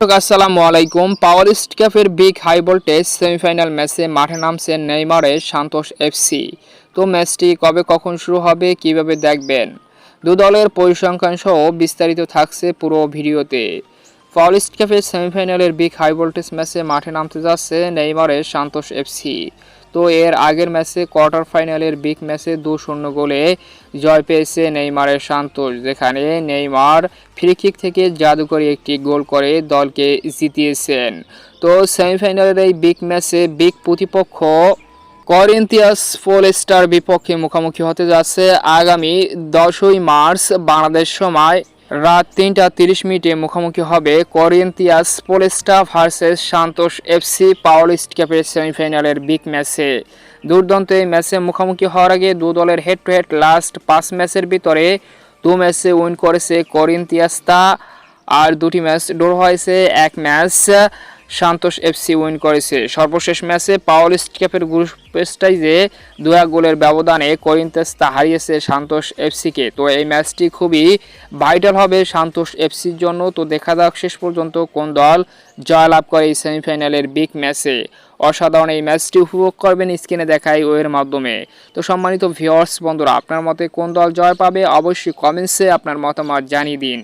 আসসালামু আলাইকুম। পাওয়ার ইস্ট ক্যাফের বিগ হাই ভোল্টেজ সেমিফাইনাল ম্যাচে মাঠে নামছে নেইমারের সান্তোষ এফসি। তো ম্যাচটি কবে কখন শুরু হবে, কীভাবে দেখবেন? দু দলের পরিসংখ্যান সহ বিস্তারিত থাকছে পুরো ভিডিওতে। পাওয়ার ইস্ট ক্যাফের সেমিফাইনালের বিগ হাই ভোল্টেজ ম্যাচে মাঠে নামতে যাচ্ছে নেইমারের সান্তোষ এফসি। তো এর আগের ম্যাচে কোয়ার্টার ফাইনালের বিগ ম্যাচে দু শূন্য গোলে জয় পেয়েছে নেইমারের সান্তোষ যেখানে নেইমার ফ্রি কিক থেকে জাদুকরি একটি গোল করে দলকে জিতিয়েছেন। তো সেমিফাইনালের এই বিগ ম্যাচে বিগ প্রতিপক্ষ করিন্থিয়াস স্টার বিপক্ষে মুখোমুখি হতে যাচ্ছে আগামী দশই মার্চ বাংলাদেশ সময় রাত তিনটা তিরিশ মিনিটে মুখোমুখি হবে Corinthians Paulista versus Santos FC Paulista ক্যাপের সেমিফাইনালের বিগ ম্যাচে। দুর্দান্ত এই ম্যাচে মুখোমুখি হওয়ার আগে দু দলের হেড টু হেড লাস্ট পাঁচ ম্যাচের ভিতরে দু ম্যাচে উইন করেছে করিন্থিয়াস্তা আর দুটি ম্যাচ ডোর হয়েছে এক ম্যাচ। সান্তোষ এফসি উইন করেছে। সর্বশেষ ম্যাচে পাওয়ালিস্ট ক্যাপের গ্রুপ স্টাইজে দু এক গোলের ব্যবধানে করিন্তেস্তা হারিয়েছে সান্তোষ এফসিকে। তো এই ম্যাচটি খুবই ভাইটাল হবে সান্তোষ এফসির জন্য। তো দেখা যাক শেষ পর্যন্ত কোন দল জয়লাভ করে এই সেমিফাইনালের বিগ ম্যাচে। অসাধারণ এই ম্যাচটি উপভোগ করবেন স্ক্রিনে দেখাই ওয়ের মাধ্যমে। তো সম্মানিত ভিউয়ার্স, বন্ধুরা, আপনার মতে কোন দল জয় পাবে? অবশ্যই কমেন্টসে আপনার মতামত জানিয়ে দিন।